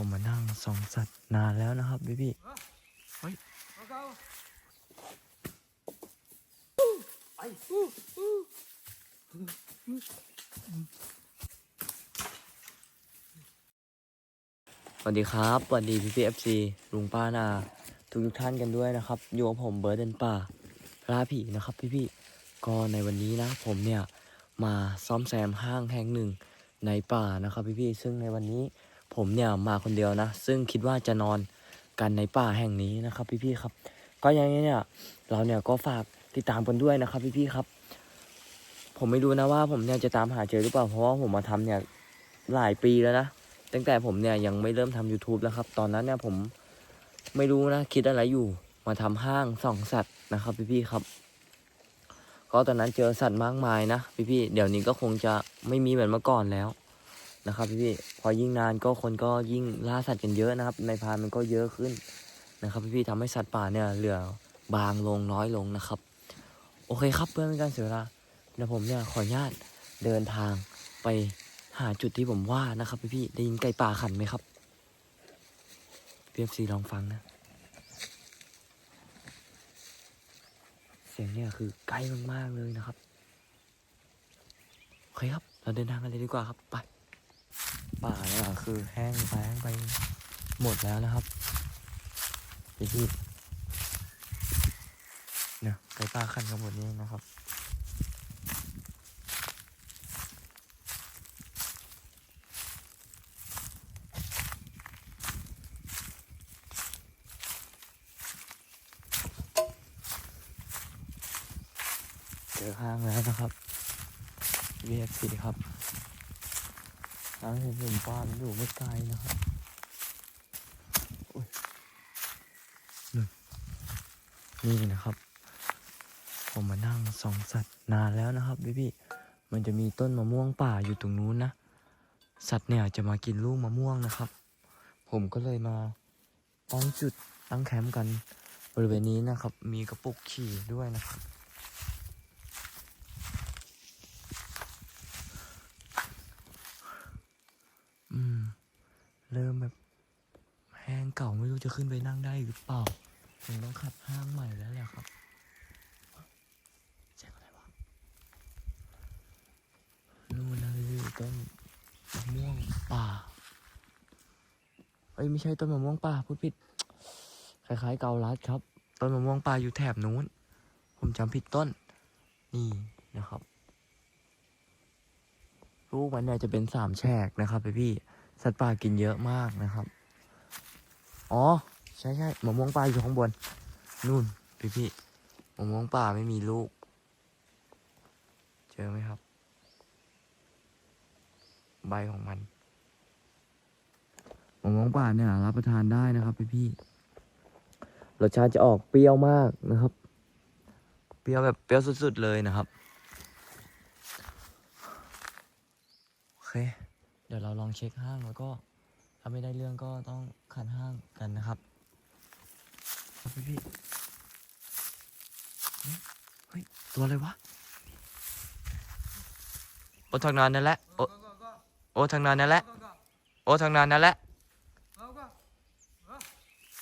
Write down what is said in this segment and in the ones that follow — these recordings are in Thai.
ผมมานั่งส่องสัตว์นานแล้วนะครับพี่พี่สวัสดีครับสวัสดีพี่พี่เอฟซีลุงป้านาทุกทุกๆท่านกันด้วยนะครับอยู่กับผมเบิร์ดเดนป่าล่าผีนะครับพี่พี่ๆก็ในวันนี้นะผมเนี่ยมาซ่อมแซมห้างแห่งหนึ่งในป่านะครับพี่พี่ๆซึ่งในวันนี้ ผมเนี่ยมาคนเดียวนะ ซึ่งคิดว่าจะนอนกันในป่าแห่งนี้นะครับ พี่พี่ๆครับ ก็อย่างนี้เนี่ยเราเนี่ยก็ฝากติดตามกันด้วยนะครับพี่พี่ๆครับ ผมไม่รู้นะว่าผมเนี่ยจะตามหาเจอหรือเปล่าเพราะว่าผมมาทำเนี่ยหลายปีแล้วนะตั้งแต่ผมเนี่ยยังไม่เริ่มทำ YouTube แล้วครับ ตอนนั้นเนี่ยผมไม่รู้นะคิดอะไรอยู่มาทำห้างส่องสัตว์นะครับ พี่ๆครับ ก็ตอนนั้นเจอสัตว์มากมายนะ พี่ๆเดี๋ยวนี้ก็คงจะไม่มีเหมือนเมื่อก่อนแล้ว นะครับพี่ๆพอยิ่งนานก็คนก็ยิ่งล่าสัตว์กันเยอะนะครับ ในพานมันก็เยอะขึ้นนะครับพี่ๆทำให้สัตว์ป่าเนี่ยเหลือบางลงน้อยลงนะครับ โอเคครับเพื่อไม่ให้การเสียเวลาเดี๋ยวผมเนี่ยขออนุญาตเดินทางไปหาจุดที่ผมว่านะครับพี่พี่ๆได้ยินไก่ป่าขันไหมครับเพีเอฟซีลองฟังนะเสียงเนี่ยคือใกล้มากๆเลยนะครับโอเคครับ เราเดินทางกันเลยดีกว่าครับ ไป ป่าเนี่ยคือแห้งแล้งไปหมดแล้วนะครับพี่พี่เนี่ยไก่ป่าขั้นกันหมดนี้นะครับเจอห้างแล้วนะครับ VFC ครับ ห้างเห็นผมบ้านอยู่ไม่ไกลนะครับนู่นนี่นะครับ ผมมานั่งสองสัตว์นานแล้วนะครับพี่พี่มันจะมีต้นมะม่วงป่าอยู่ตรงนู้นนะ สัตว์เนี่ยจะมากินลูกมะม่วงนะครับ ผมก็เลยมาตั้งจุดตั้งแคมป์กันบริเวณนี้นะครับ มีกระปุกขี่ด้วยนะครับ อืม เริ่มแบบแห้งเก่าไม่รู้จะ ขึ้นไปนั่งได้หรือเปล่าผมต้องขัดห้างใหม่แล้วแหละครับเสียงอะไรวะนู่นนะพี่ต้นมะม่วงป่าเอ้ยไม่ใช่ต้นมะม่วงป่าพูดผิดคล้ายๆเกาลัดครับ ต้นมะม่วงป่าอยู่แถบนู้น ผมจำผิดต้น นี่นะครับลูกมันเนี่ยจะเป็นสามแฉกนะครับพี่พี่ๆสัตว์ป่ากินเยอะมากนะครับ อ๋อ ใช่ใช่มะม่วงป่าอยู่ข้างบน นู่น พี่พี่มะม่วงป่าไม่มีลูก เจอไหมครับ ใบของมันมะม่วงป่าเนี่ยรับประทานได้นะครับ พี่พี่รสชาติจะออกเปรี้ยวมากนะครับ เปรี้ยวแบบเปรี้ยวสุดๆเลยนะครับ โอเค เดี๋ยวเราลองเช็คห้างแล้วก็าไม่ได้เรื่องก็ต้องขันห้างกันนะครับพี่พี่เฮ้ย ตัวอะไรวะ โอ้ทางนานนั่นแหละ โอ้โอ้ทางนานนั่นแหละ โอ้ทางนานนั่นแหละ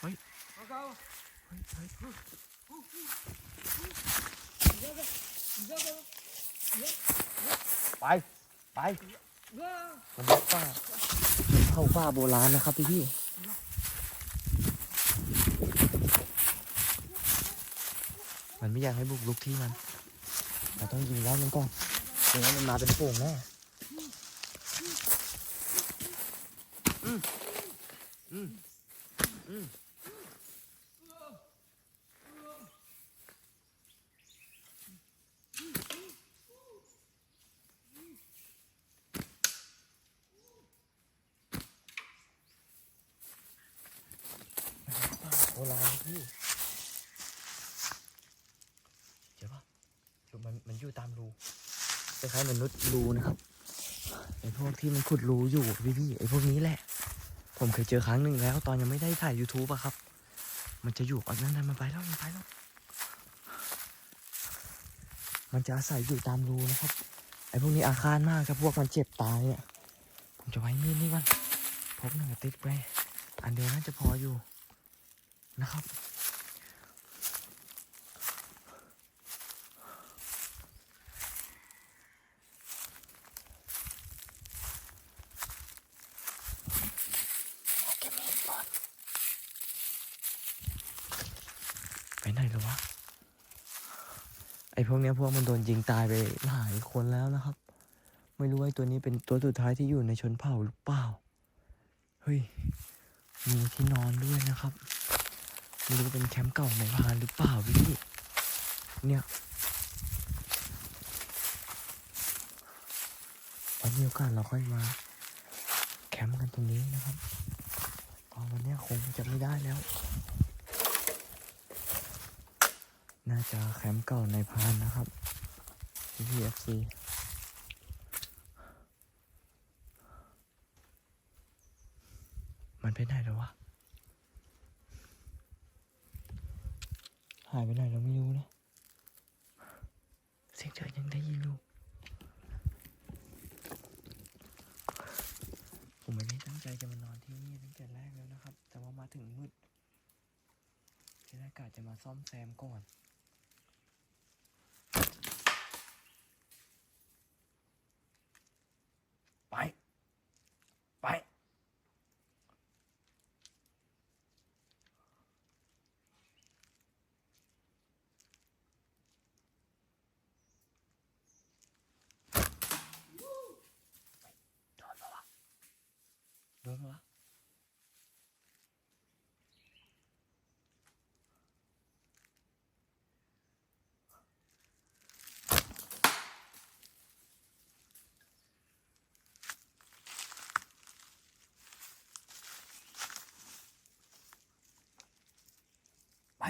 เฮ้ย ไป ไปมันเป็นป่า เข้าว่าโบราณนะครับพี่พี่มันไม่อยากให้บุกลุกที่มัน เราต้องยิงแล้วมันก่อนไม่งั้นมันมาเป็นฝูงแน่อืมอืมอืมป่าโบราณพี่เจ๋ปะ ดูมันมันอยู่ตามรูคล้ายๆมนุษย์รูนะครับไอพวกที่มันขุดรูอยู่พี่พี่ๆไอพวกนี้แหละ ผมเคยเจอครั้งหนึ่งแล้ว ตอนยังไม่ได้ถ่าย YouTube อะครับ มันจะอยู่อันนั้นนะมันไปแล้วมันไปแล้ว มันจะอาศัยอยู่ตามรูนะครับ ไอ้พวกนี้อาฆาตมากครับพวกมันเจ็บตายเนี่ยผมจะไว้มีดนี่ก่อนพกหนังติกไป อันเดียวน่าจะพออยู่นะครับ เก็บมีดก่อนไปไหนแล้วะ ไอพวกเนี้ยพวกมันโดนยิงตายไปหลายคนแล้วนะครับ ไม่รู้ว่าไอตัวนี้เป็นตัวสุดท้ายที่อยู่ในชนเผ่าหรือเปล่า เฮ้ย มีที่นอนด้วยนะครับ ไม่รู้เป็นแคมป์เก่าในพรานหรือเปล่าพี่ เนี่ยไว้มีโอกาสเราค่อยมา แคมป์กันตรงนี้นะครับตอนวันนี้คงจะไม่ได้แล้ว น่าจะแคมป์เก่าในพานนะครับ PFC มันไปไหนแล้ววะ หายไปไหนเราไม่รู้นะ เสียงเธอยังได้ยินอยู่ผมไม่ได้ตั้งใจจะมานอนที่นี่ตั้งแต่แรกแล้วนะครับ แต่ว่ามาถึงมืดที่แรกกะจะมาซ่อมแซมก่อน ไป ไป โดนปะวะโดนปะวะไป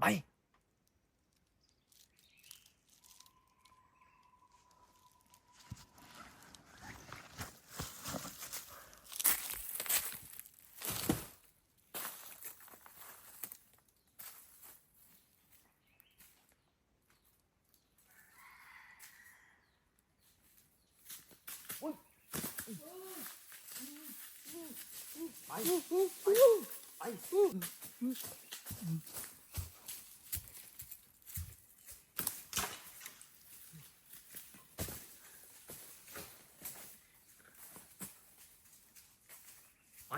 โย นละที่กัน ไป ไป ไป ไป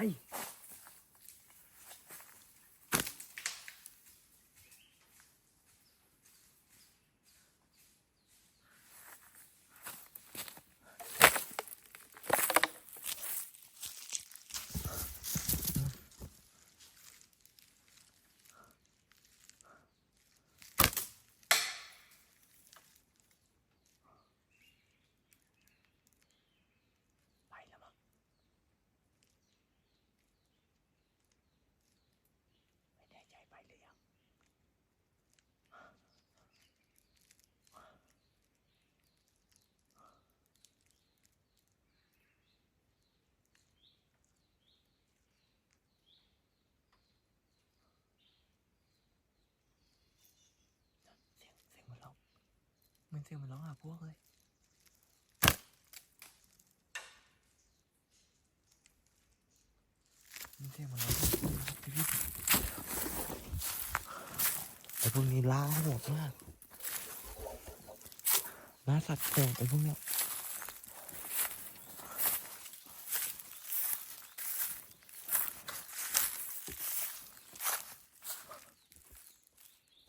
ไปแล้วมั้งไม่แน่ใจไปหรือยังเสียงเสียงมันร้อง เหมันเสียงมันร้องหาพวกเลยมันเสียงมันร้องพี่พี่ไอ้พวกนี้ล่าโหดมากล่าสัตว์โหดไอ้พวกเนี้ย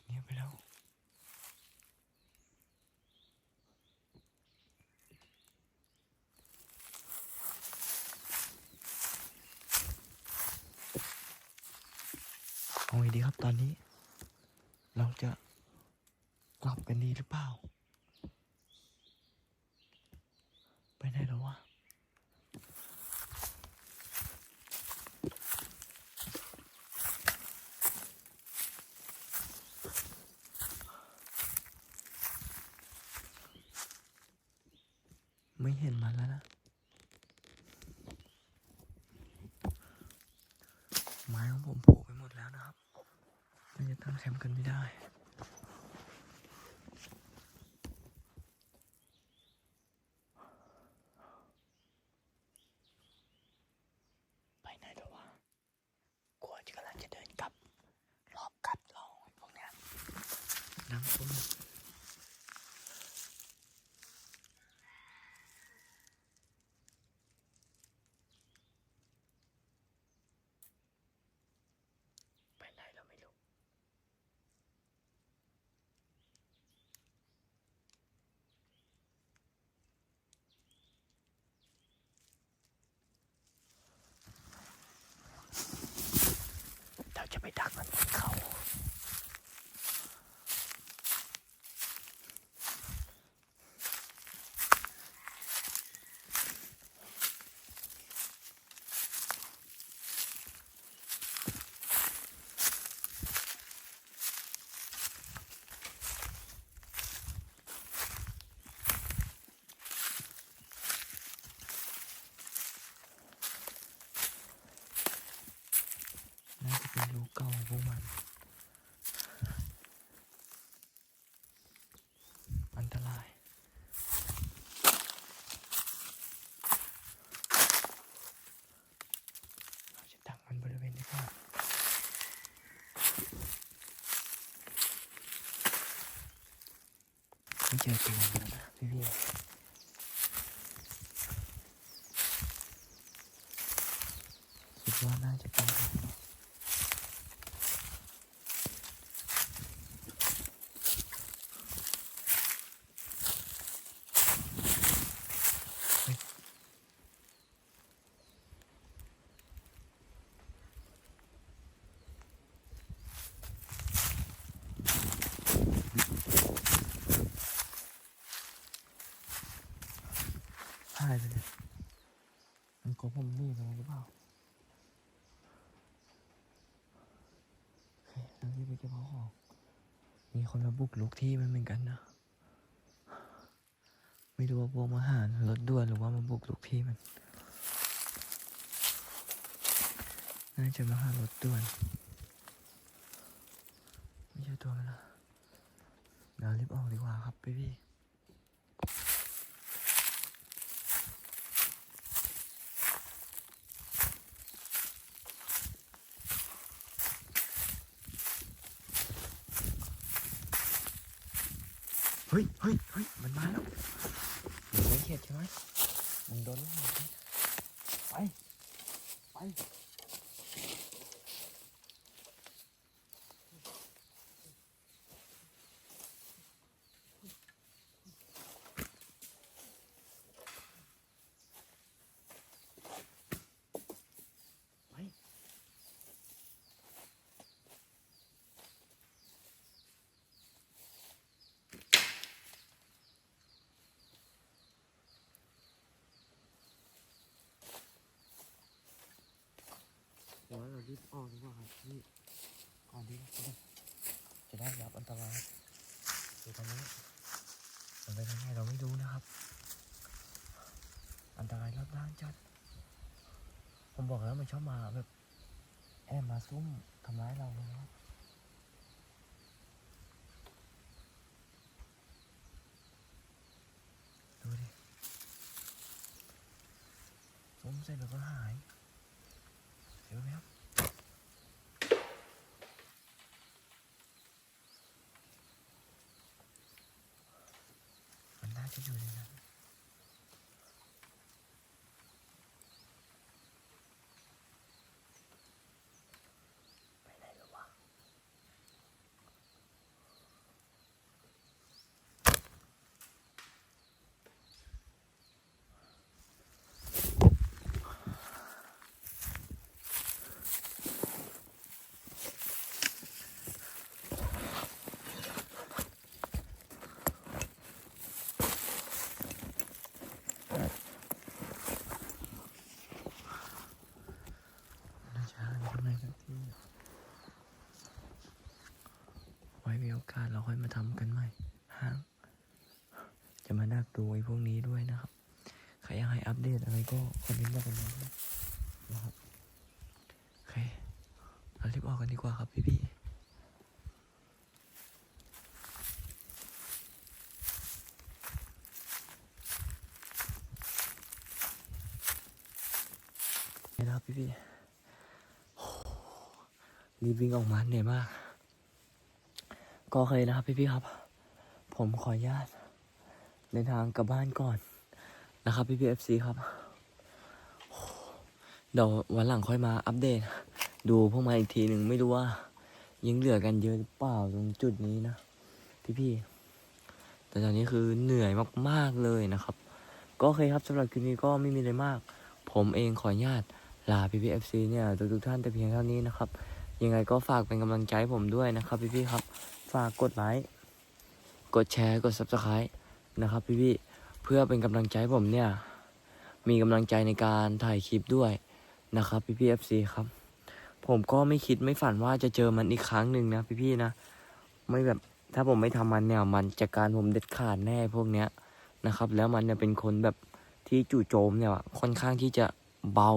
เงียบไปแล้ว เอาไงดีครับ ตอนนี้ เราจะกลับกันดีหรือเปล่า ไปไหนแล้ววะไม่เห็นมันแล้วนะ ไม้ของผมผูกไปหมดแล้วนะครับมันจะ ตั้งแคมป์กันไม่ได้ นั่งตุ้มไปไหนเราไม่รู้ เราจะไปดักมันบนเขา น่าจะเป็นลูกเก่าของพวกมัน อันตราย เราจะดักมันบริเวณนี้ก่อนไม่ เจอตัวมันนะพี่พี่คิดว่าน่าจะเป็น หายไปเลยมันก็ผมนี่ไปหรือเปล่าโอเคเรารีบไปเก็บของของ มีคนมาบุกลุกที่มันเหมือนกันนะ ไม่รู้ว่าพวกมาหารรถด่วนหรือว่ามาบุกลุกที่มัน น่าจะมาหารถด่วน ไม่ใช่ตัวมันละเดี๋ยวรีบออกดีกว่าครับพี่พี่ เฮ้ย เฮ้ย เฮ้ย มันมาแล้วมึง ไหมมึงโดนลูกหลงไป ไปิดออกดีกว่าครับพี่ก่อนที่จะจะได้รับอันตรายคือตอนนี้มันเป็นยังไงเราไม่รู้นะครับ อันตรายรอบด้านจัด ผมบอกแล้วมันชอบมาแบบแอบมาซุ่มทำร้ายเรานะครับดูดิซุ่มเสร็จแล้วก็หายเห็นไหมครับ มันน่าจะอยู่ในนั้นไปไหนแล้ววะน่าจะหาอยู่ข้างในสักที่ไว้มีโอกาสเราค่อยมาทำกันใหม่ห้าง จะมาดักดูไอ้พวกนี้ด้วยนะครับ ใครอยากให้อัปเดตอะไรก็คอมเมนต์บอกกันมาด้นะครับโอเคเรารีบออกกันดีกว่าครับพี่พี่ๆนี่นะครับพี่พี่โหรีบวิ่งออกมาเหนื่อยมาก ก็เคยนะครับพี่ๆครับ ผมขออนุญาต เดินทางกลับบ้านก่อนนะครับพี่พีเอฟซีครับเดี๋ยววันหลังค่อยมาอัปเดต ดูพวกมาอีกทีหนึ่งไม่รู้ว่า ยังเหลือกันเยอะหรือเปล่าตรงจุดนี้นะ พี่ๆแต่ตอนนี้คือเหนื่อยมากๆเลยนะครับ ก็โอเคครับสำหรับคลิปนี้ก็ไม่มีอะไรมาก ผมเองขออนุญาตลาพี่พีเอฟซีเนี่ยทุกท่านแต่เพียงเท่านี้นะครับ ยังไงก็ฝากเป็นกำลังใจผมด้วยนะครับพี่ๆครับ ฝากกดไลค์กดแชร์กด subscribe นะครับพี่ๆเพื่อเป็นกำลังใจผมเนี่ย มีกำลังใจในการถ่ายคลิปด้วยนะครับพี่ๆ FC ครับ ผมก็ไม่คิดไม่ฝันว่าจะเจอมันอีกครั้งหนึ่งนะพี่ๆนะ ไม่แบบถ้าผมไม่ทำมันเนี่ยมันจะการผมเด็ดขาดแน่พวกเนี้ยนะครับ แล้วมันเนี่ยเป็นคนแบบที่จู่โจมเนี่ยค่อนข้างที่จะเบา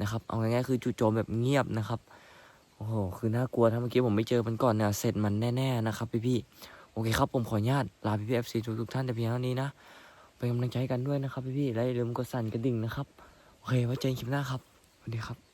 นะครับ เอาง่ายๆคือจู่โจมแบบเงียบนะครับโอ้โหคือน่ากลัวถ้าเมื่อกี้ผมไม่เจอมันก่อนเนี่ยเสร็จมันแน่ ๆนะครับ พี่ๆ โอเคครับผมขออนุญาตลาพี่ๆ FC ทุกๆท่านแต่เพียงเท่านี้นะเป็นกำลังใจกันด้วยนะครับพี่ๆและอย่าลืมกดสั่นกระดิ่งนะครับ โอเคไว้เจอกันคลิปหน้าครับสวัสดีครับ